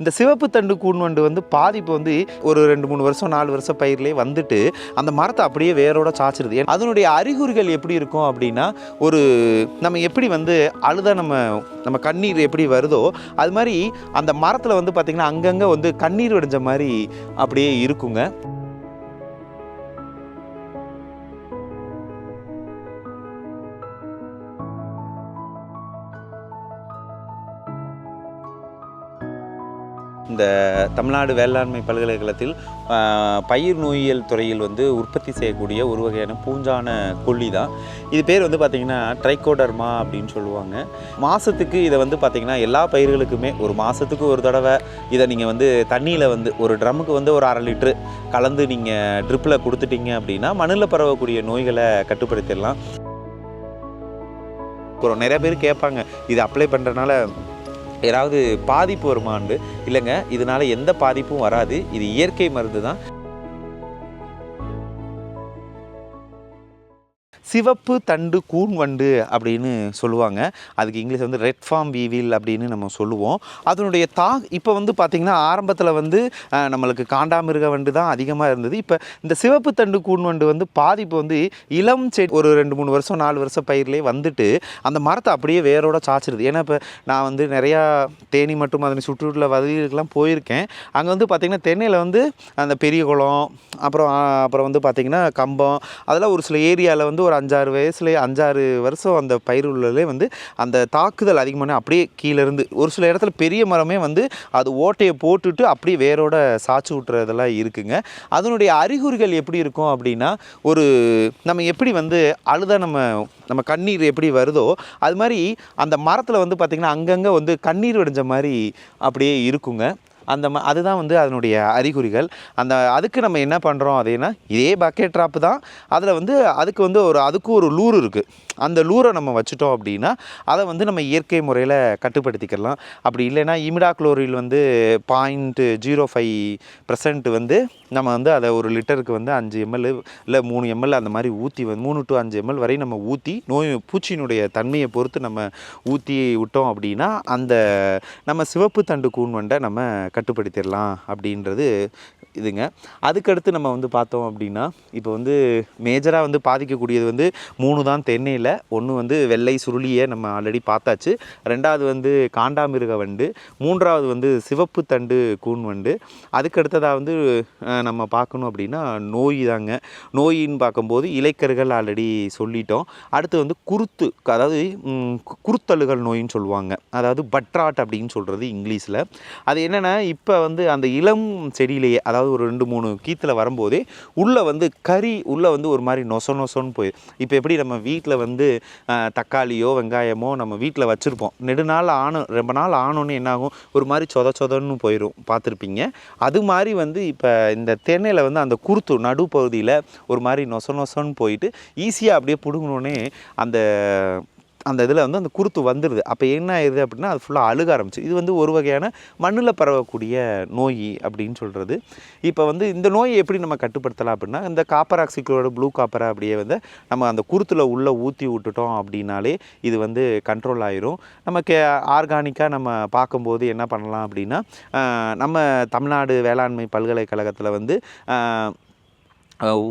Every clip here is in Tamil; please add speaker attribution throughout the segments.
Speaker 1: இந்த சிவப்பு தண்டு கூண்வண்டு வந்து பாதிப்பு வந்து ஒரு ரெண்டு மூணு வருஷம் நாலு வருஷம் பயிர்லேயே வந்துட்டு அந்த மரத்தை அப்படியே வேரோட சாச்சிருது ஏன் அதனுடைய அறிகுறிகள் எப்படி இருக்கும் அப்படின்னா ஒரு நம்ம எப்படி வந்து அழுத நம்ம நம்ம கண்ணீர் எப்படி வருதோ அது மாதிரி அந்த மரத்தில் வந்து பார்த்திங்கன்னா அங்கங்கே வந்து கண்ணீர் வடிஞ்ச மாதிரி அப்படியே இருக்குங்க. இந்த தமிழ்நாடு வேளாண்மை பல்கலைக்கழகத்தில் பயிர் நோயியல் துறையில் வந்து உற்பத்தி செய்யக்கூடிய ஒரு வகையான பூஞ்சான கொல்லி தான். இது பேர் வந்து பார்த்திங்கன்னா ட்ரைகோடர்மா அப்படின்னு சொல்லுவாங்க. மாதத்துக்கு இதை வந்து பார்த்திங்கன்னா எல்லா பயிர்களுக்குமே ஒரு மாதத்துக்கு ஒரு தடவை இதை நீங்கள் வந்து தண்ணியில் வந்து ஒரு ட்ரம்முக்கு வந்து ஒரு அரை லிட்ரு கலந்து நீங்கள் ட்ரிப்பில் கொடுத்துட்டீங்க அப்படின்னா மண்ணில் பரவக்கூடிய நோய்களை கட்டுப்படுத்திடலாம். அப்புறம் நிறைய பேர் கேட்பாங்க இது அப்ளை பண்ணுறனால ஏதாவது பாதிப்பு வருமாண்டு இல்லைங்க. இதனால் எந்த பாதிப்பும் வராது. இது இயற்கை மருந்து தான் சிவப்பு தண்டு கூன் வண்டு அப்படின்னு சொல்லுவாங்க. அதுக்கு இங்கிலீஷ் வந்து ரெட் ஃபார்ம் வீவில் அப்படின்னு நம்ம சொல்லுவோம். அதனுடைய தா இப்போ வந்து பார்த்திங்கன்னா ஆரம்பத்தில் வந்து நம்மளுக்கு காண்டாமிருக வண்டு தான் அதிகமாக இருந்தது. இப்போ இந்த சிவப்பு தண்டு கூன் வண்டு வந்து பாதிப்பு வந்து இளம் செடி ஒரு ரெண்டு மூணு வருஷம் நாலு வருஷம் பயிர்லேயே வந்துட்டு அந்த மரத்தை அப்படியே வேரோட சாச்சிருது ஏன்னா இப்போ நான் வந்து நிறையா தேனி மற்றும் அதனை சுற்றுலா வதவிகளுக்கெல்லாம் போயிருக்கேன். அங்கே வந்து பார்த்திங்கன்னா தென்னையில் வந்து அந்த பெரிய குளம் அப்புறம் அப்புறம் வந்து பார்த்திங்கன்னா கம்பம் அதெல்லாம் ஒரு சில ஏரியாவில் வந்து ஒரு அஞ்சாறு வயசுலேயே அஞ்சாறு வருஷம் அந்த பயிர் உள்ளதுலே வந்து அந்த தாக்குதல் அதிகமான அப்படியே கீழேருந்து ஒரு சில இடத்துல பெரிய மரமே வந்து அது ஓட்டையை போட்டுட்டு அப்படியே வேரோட சாச்சு விட்டுறதெல்லாம் இருக்குங்க. அதனுடைய அறிகுறிகள் எப்படி இருக்கும் அப்படின்னா ஒரு நம்ம எப்படி வந்து அழுதாக நம்ம நம்ம கண்ணீர் எப்படி வருதோ அது மாதிரி அந்த மரத்தில் வந்து பார்த்திங்கன்னா அங்கங்கே வந்து கண்ணீர் வடிஞ்ச மாதிரி அப்படியே இருக்குங்க. அந்த ம அதுதான் வந்து அதனுடைய அறிகுறிகள். அந்த அதுக்கு நம்ம என்ன பண்ணுறோம் அதேனா இதே பக்கெட் ட்ராப்பு தான். அதில் வந்து அதுக்கு வந்து ஒரு அதுக்கு ஒரு லூர் இருக்குது அந்த லூரை நம்ம வச்சுட்டோம் அப்படின்னா அதை வந்து நம்ம இயற்கை முறையில் கட்டுப்படுத்திக்கலாம். அப்படி இல்லைன்னா இமிடாக்ளோரில் வந்து பாயிண்ட் ஜீரோ ஃபைவ் பர்சன்ட் வந்து நம்ம வந்து அதை ஒரு லிட்டருக்கு வந்து அஞ்சு எம்எல் இல்லை மூணு எம்எல் அந்த மாதிரி ஊற்றி வந்து மூணு டு அஞ்சு எம்எல் வரை நம்ம ஊற்றி நோய் பூச்சியினுடைய தன்மையை பொறுத்து நம்ம ஊற்றி விட்டோம் அப்படின்னா அந்த நம்ம சிவப்பு தண்டு கூண்வண்டை நம்ம கட்டுப்படுத்திடலாம் அப்படின்றது இதுங்க. அதுக்கடுத்து நம்ம வந்து பார்த்தோம் அப்படின்னா இப்போ வந்து மேஜராக வந்து பாதிக்கக்கூடியது வந்து மூணு தான் தென்னையில் ஒன்று வந்து வெள்ளை சுருளியை நம்ம ஆல்ரெடி பார்த்தாச்சு. ரெண்டாவது வந்து காண்டாமிருக வண்டு மூன்றாவது வந்து சிவப்பு தண்டு கூன் வண்டு. அதுக்கடுத்ததாக வந்து நம்ம பார்க்கணும் அப்படின்னா நோய் தாங்க. நோயின்னு பார்க்கும்போது இலைக்கர்கள் ஆல்ரெடி சொல்லிட்டோம். அடுத்து வந்து குருத்து அதாவது கு- குருத்தழுகல் நோயின்னு சொல்லுவாங்க. அதாவது பட்ராட் அப்படின்னு சொல்கிறது இங்கிலீஷில். அது என்னென்னா இப்போ வந்து அந்த இளம் செடியிலேயே அதாவது ஒரு ரெண்டு மூணு கீத்தில் வரும்போதே உள்ளே வந்து கறி உள்ளே வந்து ஒரு மாதிரி நொச நொசன்னு போயிடும் இப்போ எப்படி நம்ம வீட்டில் வந்து தக்காளியோ வெங்காயமோ நம்ம வீட்டில் வச்சுருப்போம். நெடுநாள் ஆன ரொம்ப நாள் ஆனோன்னு என்னாகும்? ஒரு மாதிரி சொத சொதன்னு போயிடும் பார்த்துருப்பீங்க. அது மாதிரி வந்து இப்போ இந்த தென்னையில் வந்து அந்த குருத்து நடுப்பகுதியில் ஒரு மாதிரி நொச நொசன்னு போயிட்டு ஈஸியாக அப்படியே பிடுங்கணுன்னே அந்த அந்த இதில் வந்து அந்த குருத்து வந்துடுது. அப்போ என்ன ஆயிடுது அப்படின்னா அது ஃபுல்லாக அழுக ஆரம்பிச்சு இது வந்து ஒரு வகையான மண்ணில் பரவக்கூடிய நோய் அப்படின்னு சொல்கிறது இப்போ வந்து இந்த நோயை எப்படி நம்ம கட்டுப்படுத்தலாம் அப்படின்னா இந்த காப்பர் ஆக்சிக்ளோட ப்ளூ காப்பரை அப்படியே வந்து நம்ம அந்த குருத்தில் உள்ளே ஊற்றி விட்டுட்டோம் அப்படின்னாலே இது வந்து கண்ட்ரோல் ஆயிரும். நமக்கு ஆர்கானிக்காக நம்ம பார்க்கும்போது என்ன பண்ணலாம் அப்படின்னா நம்ம தமிழ்நாடு வேளாண்மை பல்கலைக்கழகத்தில் வந்து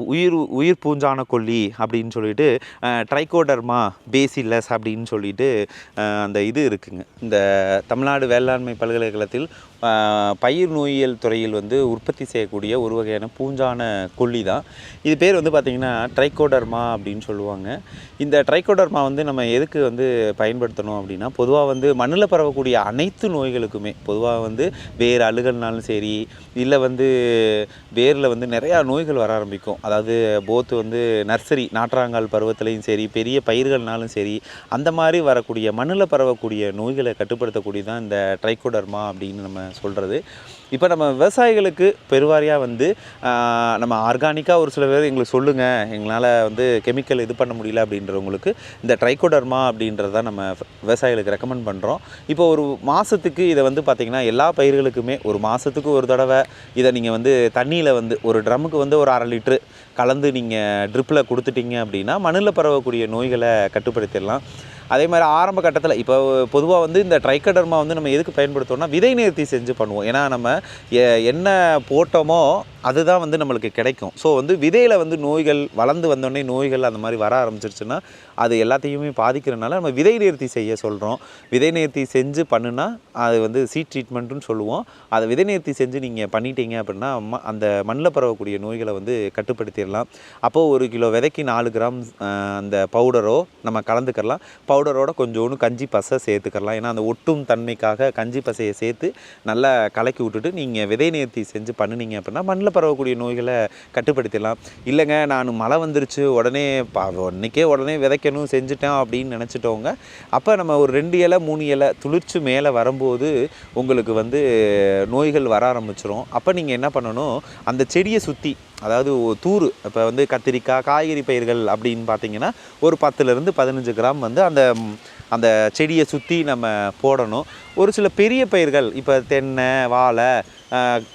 Speaker 1: உயிர் உயிர் பூஞ்சான கொல்லி அப்படின்னு சொல்லிட்டு ட்ரைகோடர்மா பேசிலஸ் அப்படின்னு சொல்லிட்டு அந்த இது இருக்குங்க. இந்த தமிழ்நாடு வேளாண்மை பல்கலைக்கழகத்தில் பயிர் நோயியல் துறையில் வந்து உற்பத்தி செய்யக்கூடிய ஒரு வகையான பூஞ்சான கொல்லி தான். இது பேர் வந்து பார்த்திங்கன்னா ட்ரைகோடர்மா அப்படின்னு சொல்லுவாங்க. இந்த ட்ரைகோடர்மா வந்து நம்ம எதுக்கு வந்து பயன்படுத்தணும் அப்படின்னா பொதுவாக வந்து மண்ணில் பரவக்கூடிய அனைத்து நோய்களுக்குமே பொதுவாக வந்து வேர் அழுகல்னாலும் சரி இல்லை வந்து வேரில் வந்து நிறையா நோய்கள் வர ஆரம்பிக்கும். அதாவது போத்து வந்து நர்சரி நாற்றாங்கால் பருவத்துலேயும் சரி பெரிய பயிர்கள்னாலும் சரி அந்த மாதிரி வரக்கூடிய மண்ணில் பரவக்கூடிய நோய்களை கட்டுப்படுத்தக்கூடியதான் இந்த ட்ரைகோடர்மா அப்படின்னு நம்ம சொல்கிறது இப்போ நம்ம விவசாயிகளுக்கு பெருவாரியாக வந்து நம்ம ஆர்கானிக்காக ஒரு சில பேர் எங்களுக்கு சொல்லுங்கள் எங்களால் வந்து கெமிக்கல் இது பண்ண முடியல அப்படின்றவங்களுக்கு இந்த ட்ரைகோடர்மா அப்படின்றத நம்ம விவசாயிகளுக்கு ரெக்கமெண்ட் பண்ணுறோம் இப்போ ஒரு மாதத்துக்கு இதை வந்து பார்த்திங்கன்னா எல்லா பயிர்களுக்குமே ஒரு மாதத்துக்கு ஒரு தடவை இதை நீங்கள் வந்து தண்ணியில் வந்து ஒரு ட்ரம்முக்கு வந்து ஒரு அரை லிட்ரு கலந்து நீங்கள் ட்ரிப்பில் கொடுத்துட்டீங்க அப்படின்னா மண்ணில் பரவக்கூடிய நோய்களை கட்டுப்படுத்திடலாம். அதே மாதிரி ஆரம்ப கட்டத்தில் இப்போ பொதுவாக வந்து இந்த ட்ரைக்கடர்மா வந்து நம்ம எதுக்கு பயன்படுத்துவோம்னா விதை நேர்த்தி செஞ்சு பண்ணுவோம். ஏன்னா நம்ம எ- என்ன போட்டோமோ அதுதான் வந்து நம்மளுக்கு கிடைக்கும். ஸோ வந்து விதையில் வந்து நோய்கள் வளர்ந்து வந்தோடனே நோய்கள் அந்த மாதிரி வர ஆரம்பிச்சிருச்சுன்னா அது எல்லாத்தையுமே பாதிக்கிறனால நம்ம விதை நேர்த்தி செய்ய சொல்கிறோம் விதை நேர்த்தி செஞ்சு பண்ணுனா அது வந்து சீட் ட்ரீட்மெண்ட்டுன்னு சொல்லுவோம். அதை விதை நேர்த்தி செஞ்சு நீங்கள் பண்ணிட்டீங்க அப்படின்னா ம- அந்த மண்ணில் பரவக்கூடிய நோய்களை வந்து கட்டுப்படுத்திடலாம். அப்போது ஒரு கிலோ விதைக்கு நாலு கிராம் அந்த பவுடரோ நம்ம கலந்துக்கலாம். பவுடரோட கொஞ்சோண்டு கஞ்சி பசை சேர்த்துக்கலாம் ஏன்னா அந்த ஒட்டும் தன்மைக்காக கஞ்சி பசையை சேர்த்து நல்லா கலக்கி விட்டுட்டு நீங்கள் விதை நேர்த்தி செஞ்சு பண்ணுனீங்க அப்படின்னா மண்ணில் பரவக்கூடிய நோய்களை கட்டுப்படுத்திடலாம். இல்லைங்க நான் மழை வந்துருச்சு உடனே பா இன்னைக்கே உடனே விதைக்கணும் செஞ்சுட்டேன் அப்படின்னு நினச்சிட்டவங்க அப்போ நம்ம ஒரு ரெண்டு இலை மூணு இலை துளிர்ச்சி மேலே வரும்போது உங்களுக்கு வந்து நோய்கள் வர ஆரம்பிச்சிடும் அப்போ நீங்கள் என்ன பண்ணணும் அந்த செடியை சுற்றி அதாவது ஒரு தூறு இப்போ வந்து கத்திரிக்காய் காய்கறி பயிர்கள் அப்படின்னு பார்த்தீங்கன்னா ஒரு பத்துலேருந்து பதினஞ்சு கிராம் வந்து அந்த அந்த செடியை சுற்றி நம்ம போடணும். ஒரு சில பெரிய பயிர்கள் இப்போ தென்னை வாழை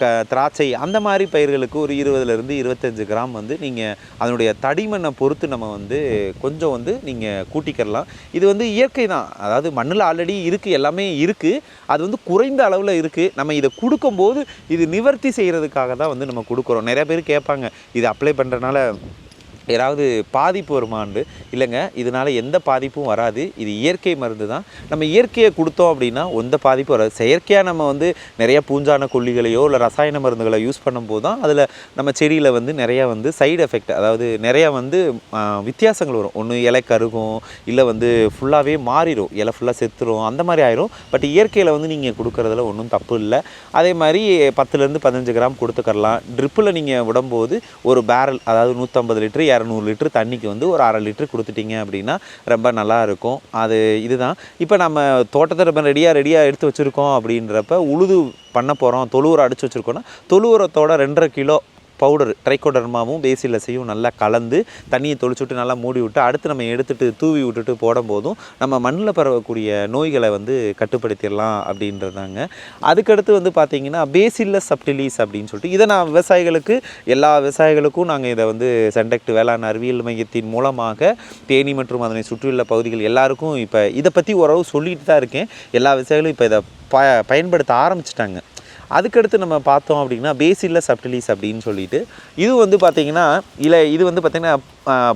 Speaker 1: க திராட்சை அந்த மாதிரி பயிர்களுக்கு ஒரு இருபதுலேருந்து இருபத்தஞ்சு கிராம் வந்து நீங்கள் அதனுடைய தடிமண்ணை பொறுத்து நம்ம வந்து கொஞ்சம் வந்து நீங்கள் கூட்டிக்கிறலாம். இது வந்து இயற்கை தான். அதாவது மண்ணில் ஆல்ரெடி இருக்குது எல்லாமே இருக்குது அது வந்து குறைந்த அளவில் இருக்குது நம்ம இதை கொடுக்கும்போது இது நிவர்த்தி செய்கிறதுக்காக தான் வந்து நம்ம கொடுக்குறோம். நிறைய பேர் கேட்பாங்க இது அப்ளை பண்ணுறனால ஏதாவது பாதிப்பு வருமாண்டு இல்லைங்க இதனால் எந்த பாதிப்பும் வராது. இது இயற்கை மருந்து தான். நம்ம இயற்கையை கொடுத்தோம் அப்படின்னா எந்த பாதிப்பும் வராது. செயற்கையாக நம்ம வந்து நிறைய பூஞ்சான கொல்லிகளையோ இல்லை ரசாயன மருந்துகளை யூஸ் பண்ணும்போது தான் அதில் நம்ம செடியில் வந்து நிறையா வந்து சைடு எஃபெக்ட் அதாவது நிறையா வந்து வித்தியாசங்கள் வரும். ஒன்று இலை கருகும் இல்லை வந்து ஃபுல்லாகவே மாறிடும் இலை ஃபுல்லாக செத்துரும் அந்த மாதிரி ஆயிரும். பட் இயற்கையில் வந்து நீங்கள் கொடுக்குறதுல ஒன்றும் தப்பு இல்லை. அதே மாதிரி பத்துலேருந்து பதினஞ்சு கிராம் கொடுத்துக்கரலாம் ட்ரிப்பில் நீங்கள் விடும்போது ஒரு பேரல் அதாவது நூற்றம்பது லிட்டரு இரநூறு லிட்ரு தண்ணிக்கு வந்து ஒரு அரை லிட்டர் கொடுத்துட்டிங்க அப்படின்னா ரொம்ப நல்லாயிருக்கும் அது இதுதான். இப்போ நம்ம தோட்டத்தை நம்ம ரெடியாக ரெடியாக எடுத்து வச்சுருக்கோம் அப்படின்றப்ப உழுது பண்ண போகிறோம் தொழுவுரை அடித்து வச்சுருக்கோன்னா தொழுவுரத்தோட ரெண்டரை கிலோ பவுடர் ட்ரைகோடர்மாவும் பேசிலஸையும் நல்லா கலந்து தண்ணியை தொளிச்சு விட்டு நல்லா மூடி விட்டு அடுத்து நம்ம எடுத்துட்டு தூவி விட்டுட்டு போடும்போதும் நம்ம மண்ணில் பரவக்கூடிய நோய்களை வந்து கட்டுப்படுத்திடலாம் அப்படின்றதாங்க. அதுக்கடுத்து வந்து பார்த்திங்கன்னா பேசில்லஸ் சப்டிலீஸ் அப்படின்னு சொல்லிட்டு இதை நான் விவசாயிகளுக்கு எல்லா விவசாயிகளுக்கும் நாங்கள் இதை வந்து சென்டக்ட் வேளாண் அறிவியல் மையத்தின் மூலமாக தேனி மற்றும் அதனை சுற்றியுள்ள பகுதிகள் எல்லாருக்கும் இப்போ இதை பற்றி ஓரளவு சொல்லிட்டு தான் இருக்கேன். எல்லா விவசாயிகளும் இப்போ இதை ப பயன்படுத்த ஆரம்பிச்சிட்டாங்க. அதுக்கடுத்து நம்ம பார்த்தோம் அப்படின்னா பேசில்ல சப்டிலிஸ் அப்படின்னு சொல்லிட்டு. இது வந்து பார்த்திங்கன்னா இல்லை இது வந்து பார்த்திங்கன்னா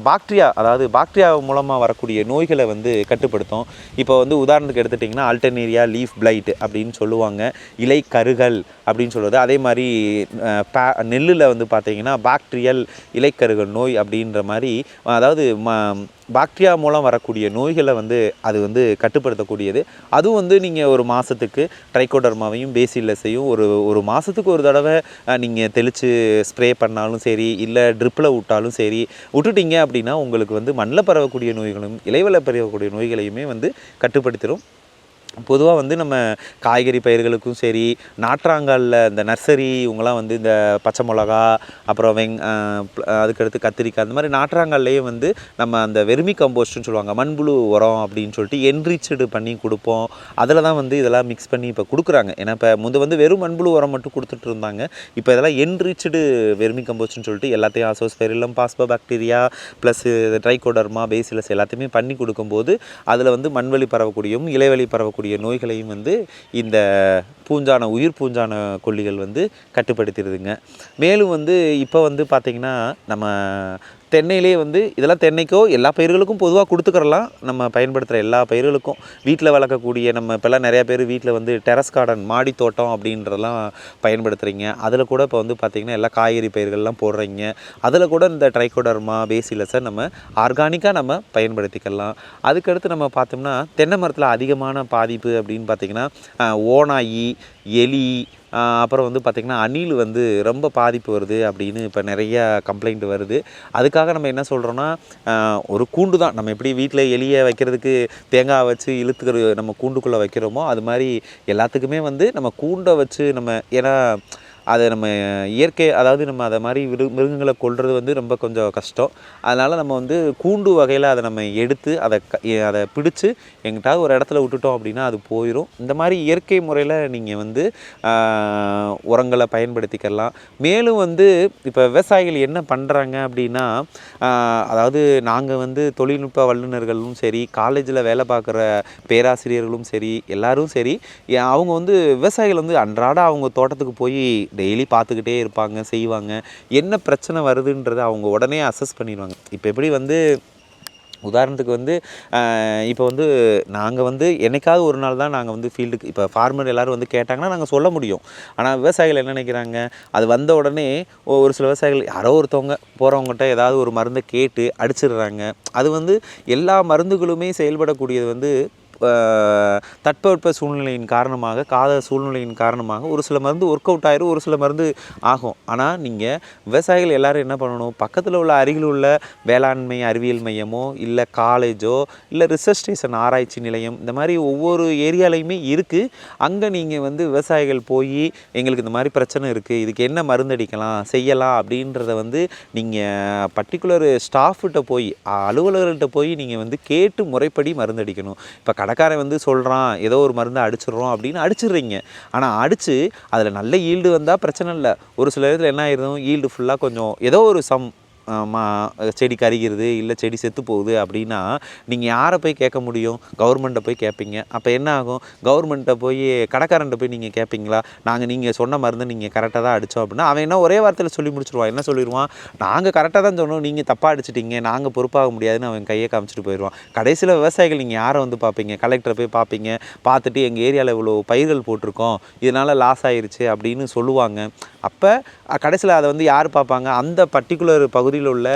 Speaker 1: பாக்டீரியா அதாவது பாக்டீரியா மூலமாக வரக்கூடிய நோய்களை வந்து கட்டுப்படுத்தும். இப்போ வந்து உதாரணத்துக்கு எடுத்துட்டிங்கன்னா அல்டர்னேரியா லீஃப் பிளைட் அப்படின்னு சொல்லுவாங்க. இலை கருகள் அப்படின்னு சொல்லுவது அதே மாதிரி நெல்லில் வந்து பார்த்திங்கன்னா பாக்டீரியல் இலைக்கருகள் நோய் அப்படின்ற மாதிரி அதாவது ம பாக்டீரியா மூலம் வரக்கூடிய நோய்களை வந்து அது வந்து கட்டுப்படுத்தக்கூடியது. அதுவும் வந்து நீங்கள் ஒரு மாதத்துக்கு ட்ரைகோடர்மாவையும் பேசில்லஸையும் ஒரு ஒரு மாதத்துக்கு ஒரு தடவை நீங்கள் தெளித்து ஸ்ப்ரே பண்ணாலும் சரி இல்லை ட்ரிப்பில் விட்டாலும் சரி விட்டுட்டீங்க அப்படின்னா உங்களுக்கு வந்து மண்ணில் பரவக்கூடிய நோய்களும் இலைவெள பரவக்கூடிய நோய்களையுமே வந்து கட்டுப்படுத்திடும் பொதுவாக வந்து நம்ம காய்கறி பயிர்களுக்கும் சரி நாற்றாங்காலில் இந்த நர்சரி இவங்களாம் வந்து இந்த பச்சை மிளகா அப்புறம் வெங் அதுக்கடுத்து கத்திரிக்காய் அந்த மாதிரி நாற்றாங்கால்லையே வந்து நம்ம அந்த வெர்மி கம்போஸ்ட்னு சொல்லுவாங்க மண்புழு உரம் அப்படின்னு சொல்லிட்டு என்ரிச்சடு பண்ணி கொடுப்போம். அதில் தான் வந்து இதெல்லாம் மிக்ஸ் பண்ணி இப்போ கொடுக்குறாங்க. ஏன்னா இப்போ முந்தை வந்து வெறும் மண்புழு உரம் மட்டும் கொடுத்துட்டு இருந்தாங்க. இப்போ இதெல்லாம் என்ரிச்சடு வெர்மி கம்போஸ்ட்னு சொல்லிட்டு எல்லாத்தையும் azospirillum phosphobacteria plus trichoderma bacillus எல்லாத்தையுமே பண்ணி கொடுக்கும்போது அதில் வந்து மண்வெளி பரவக்கூடியும் இலைவெளி பரவக்கூடிய நோய்களையும் வந்து இந்த பூஞ்சான உயிர் பூஞ்சான கொல்லிகள் வந்து கட்டுப்படுத்திடுதுங்க. மேலும் வந்து இப்போ வந்து பார்த்திங்கன்னா நம்ம தென்னையிலே வந்து இதெல்லாம் தென்னைக்கோ எல்லா பயிர்களுக்கும் பொதுவாக கொடுத்துக்கிறலாம். நம்ம பயன்படுத்துகிற எல்லா பயிர்களுக்கும். வீட்டில் வளர்க்கக்கூடிய நம்ம இப்போல்லாம் நிறையா பேர் வீட்டில் வந்து டெரஸ் கார்டன் மாடி தோட்டம் அப்படின்றதெல்லாம் பயன்படுத்துகிறீங்க அதில் கூட இப்போ வந்து பார்த்திங்கன்னா எல்லா காய்கறி பயிர்கள்லாம் போடுறீங்க. அதில் கூட இந்த ட்ரைகோடர்மா பேசிலஸை நம்ம ஆர்கானிக்காக நம்ம பயன்படுத்திக்கலாம். அதுக்கடுத்து நம்ம பார்த்தோம்னா தென்னை மரத்தில் அதிகமான பாதிப்பு அப்படின்னு பார்த்திங்கன்னா ஓனாயி ஓநாயி எலி அப்புறம் வந்து பார்த்திங்கன்னா அணில் வந்து ரொம்ப பாதிப்பு வருது அப்படின்னு இப்போ நிறைய கம்ப்ளைண்ட் வருது. அதுக்காக நம்ம என்ன சொல்கிறோன்னா ஒரு கூண்டு தான். நம்ம எப்படி வீட்டில் எலியை வைக்கிறதுக்கு தேங்காய் வச்சு இழுத்துக்கிற நம்ம கூண்டுக்குள்ளே வைக்கிறோமோ அது மாதிரி எல்லாத்துக்குமே வந்து நம்ம கூண்டை வச்சு நம்ம ஏன்னா அதை நம்ம இயற்கை அதாவது நம்ம அதை மாதிரி விரு மிருகங்களை கொள்வது வந்து ரொம்ப கொஞ்சம் கஷ்டம். அதனால் நம்ம வந்து கூண்டு வகையில் அதை நம்ம எடுத்து அதை க அதை பிடிச்சி எங்கிட்டாவது ஒரு இடத்துல விட்டுட்டோம் அப்படின்னா அது போயிடும் இந்த மாதிரி இயற்கை முறையில் நீங்கள் வந்து உரங்களை பயன்படுத்திக்கலாம். மேலும் வந்து இப்போ விவசாயிகள் என்ன பண்ணுறாங்க அப்படின்னா அதாவது நாங்கள் வந்து தொழில்நுட்ப வல்லுநர்களும் சரி காலேஜில் வேலை பார்க்குற பேராசிரியர்களும் சரி எல்லோரும் சரி அவங்க வந்து விவசாயிகள் வந்து அன்றாட அவங்க தோட்டத்துக்கு போய் டெய்லி பார்த்துக்கிட்டே இருப்பாங்க செய்வாங்க. என்ன பிரச்சனை வருதுன்றதை அவங்க உடனே அசஸ் பண்ணிடுவாங்க. இப்போ எப்படி வந்து உதாரணத்துக்கு வந்து இப்போ வந்து நாங்கள் வந்து என்னைக்காவது ஒரு நாள் தான் நாங்கள் வந்து ஃபீல்டுக்கு இப்போ ஃபார்மர் எல்லோரும் வந்து கேட்டாங்கன்னா நாங்கள் சொல்ல முடியும். ஆனால் விவசாயிகள் என்ன நினைக்கிறாங்க? அது வந்த உடனே ஒரு சில விவசாயிகள் யாரோ ஒருத்தவங்க போகிறவங்ககிட்ட ஏதாவது ஒரு மருந்தை கேட்டு அடிச்சிடுறாங்க. அது வந்து எல்லா மருந்துகளுமே செயல்படக்கூடியது வந்து தட்பவெட்ப சூழ்நிலையின் காரணமாக காத சூழ்நிலையின் காரணமாக ஒரு சில மருந்து ஒர்க் அவுட் ஆயிரும் ஒரு சில மருந்து ஆகும். ஆனால் நீங்கள் விவசாயிகள் எல்லோரும் என்ன பண்ணணும்? பக்கத்தில் உள்ள அருகில் உள்ள வேளாண்மை அறிவியல் மையமோ இல்லை காலேஜோ இல்லை ரிசர்ச் ஸ்டேஷன் ஆராய்ச்சி நிலையம் இந்த மாதிரி ஒவ்வொரு ஏரியாலையுமே இருக்குது அங்கே நீங்கள் வந்து விவசாயிகள் போய் எங்களுக்கு இந்த மாதிரி பிரச்சனை இருக்குது இதுக்கு என்ன மருந்து அடிக்கலாம் செய்யலாம் அப்படின்றத வந்து நீங்கள் பர்டிகுலர் ஸ்டாஃப்கிட்ட போய் அலுவலர்கள்ட்ட போய் நீங்கள் வந்து கேட்டு முறைப்படி மருந்து அடிக்கணும். இப்போ கடைக்காரன் வந்து சொல்கிறான் ஏதோ ஒரு மருந்து அடிச்சிடுறோம் அப்படின்னு அடிச்சிடுறீங்க. ஆனால் அடித்து அதில் நல்ல ஈல்டு வந்தால் பிரச்சனை இல்லை. ஒரு சில இதில் என்ன ஆயிரும் ஈல்டு ஃபுல்லாக கொஞ்சம் ஏதோ ஒரு சம் மா செடி கருகிறது இல்லை செடி செத்து போகுது அப்படின்னா நீங்கள் யாரை போய் கேட்க முடியும்? கவர்மெண்ட்டை போய் கேட்பீங்க. அப்போ என்ன ஆகும்? கவர்மெண்ட்டை போய் கடைக்காரன்ட்ட போய் நீங்கள் கேட்பீங்களா? நாங்கள் நீங்கள் சொன்ன மருந்து நீங்கள் கரெக்டாக தான் அடித்தோம் அப்படின்னா அவன் என்ன ஒரே வார்த்தையில் சொல்லி முடிச்சிருவான். என்ன சொல்லிடுவான் நாங்கள் கரெக்டாக தான் சொன்னோம். நீங்கள் தப்பாக அடிச்சிட்டீங்க. நாங்கள் பொறுப்பாக முடியாதுன்னு அவன் கையை காமிச்சிட்டு போயிடுவான். கடைசியில் விவசாயிகள் நீங்கள் யாரை வந்து பார்ப்பீங்க? கலெக்டரை போய் பார்ப்பீங்க. பார்த்துட்டு எங்கள் ஏரியாவில் இவ்வளோ பயிர்கள் போட்டிருக்கோம். இதனால் லாஸ் ஆயிடுச்சு அப்படின்னு சொல்லுவாங்க. அப்போ கடைசியில் அதை வந்து யார் பார்ப்பாங்க? அந்த பர்டிகுலர் பகுதியில் உள்ள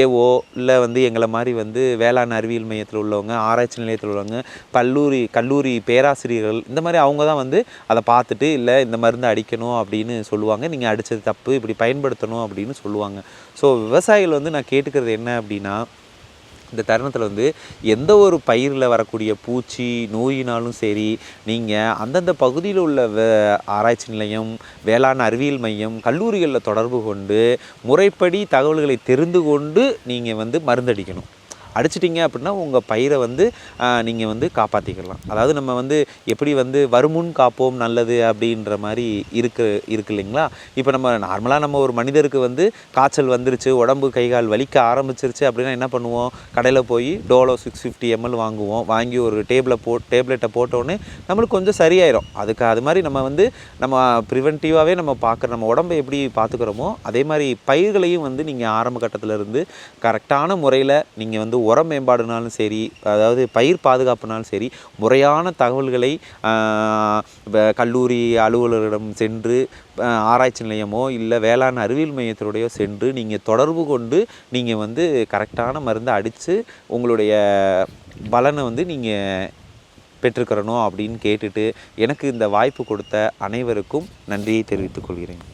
Speaker 1: ஏஓ இல்லை வந்து எங்களை மாதிரி வந்து வேளாண் அறிவியல் மையத்தில் உள்ளவங்க ஆராய்ச்சி நிலையத்தில் உள்ளவங்க கல்லூரி கல்லூரி பேராசிரியர்கள் இந்த மாதிரி அவங்க தான் வந்து அதை பார்த்துட்டு இல்லை இந்த மருந்து அடிக்கணும் அப்படின்னு சொல்லுவாங்க. நீங்கள் அடித்தது தப்பு இப்படி பயன்படுத்தணும் அப்படின்னு சொல்லுவாங்க. ஸோ விவசாயிகள் வந்து நான் கேட்டுக்கிறது என்ன அப்படின்னா இந்த தருணத்தில் வந்து எந்த ஒரு பயிரில் வரக்கூடிய பூச்சி நோயினாலும் சரி நீங்கள் அந்தந்த பகுதியில் உள்ள வே ஆராய்ச்சி நிலையம் வேளாண் அறிவியல் மையம் கல்லூரிகளில் தொடர்பு கொண்டு முறைப்படி தகவல்களை தெரிந்து கொண்டு நீங்கள் வந்து மருந்தடிக்கணும். அடிச்சிட்டிங்க அப்படின்னா உங்கள் பயிரை வந்து நீங்கள் வந்து காப்பாற்றிக்கலாம் அதாவது நம்ம வந்து எப்படி வந்து வருமுன் காப்போம் நல்லது அப்படின்ற மாதிரி இருக்கு இருக்கு இல்லைங்களா? இப்போ நம்ம நார்மலாக நம்ம ஒரு மனிதருக்கு வந்து காய்ச்சல் வந்துருச்சு உடம்பு கை கால் வலிக்க ஆரம்பிச்சிருச்சு அப்படின்னா என்ன பண்ணுவோம்? கடையில் போய் டோலோ சிக்ஸ் ஃபிஃப்டி எம்எல் வாங்குவோம். வாங்கி ஒரு டேபிளை போ டேப்லெட்டை போட்டோன்னே நம்மளுக்கு கொஞ்சம் சரியாயிரும். அதுக்கு அது மாதிரி நம்ம வந்து நம்ம ப்ரிவென்டிவாகவே நம்ம பார்க்குற நம்ம உடம்பை எப்படி பார்த்துக்கிறோமோ அதே மாதிரி பயிர்களையும் வந்து நீங்கள் ஆரம்ப கட்டத்தில் இருந்து கரெக்டான முறையில் நீங்கள் வந்து உரம் மேம்பாடுனாலும் சரி அதாவது பயிர் பாதுகாப்புனாலும் சரி முறையான தகவல்களை கல்லூரி அலுவலரிடம் சென்று ஆராய்ச்சி நிலையமோ இல்லை வேளாண் அறிவியல் மையத்தினுடையோ சென்று நீங்கள் தொடர்பு கொண்டு நீங்கள் வந்து கரெக்டான மருந்தை அடித்து உங்களுடைய பலனை வந்து நீங்கள் பெற்றுக்கிறணும் அப்படின்னு கேட்டுட்டு எனக்கு இந்த வாய்ப்பு கொடுத்த அனைவருக்கும் நன்றியை தெரிவித்துக் கொள்கிறேன்.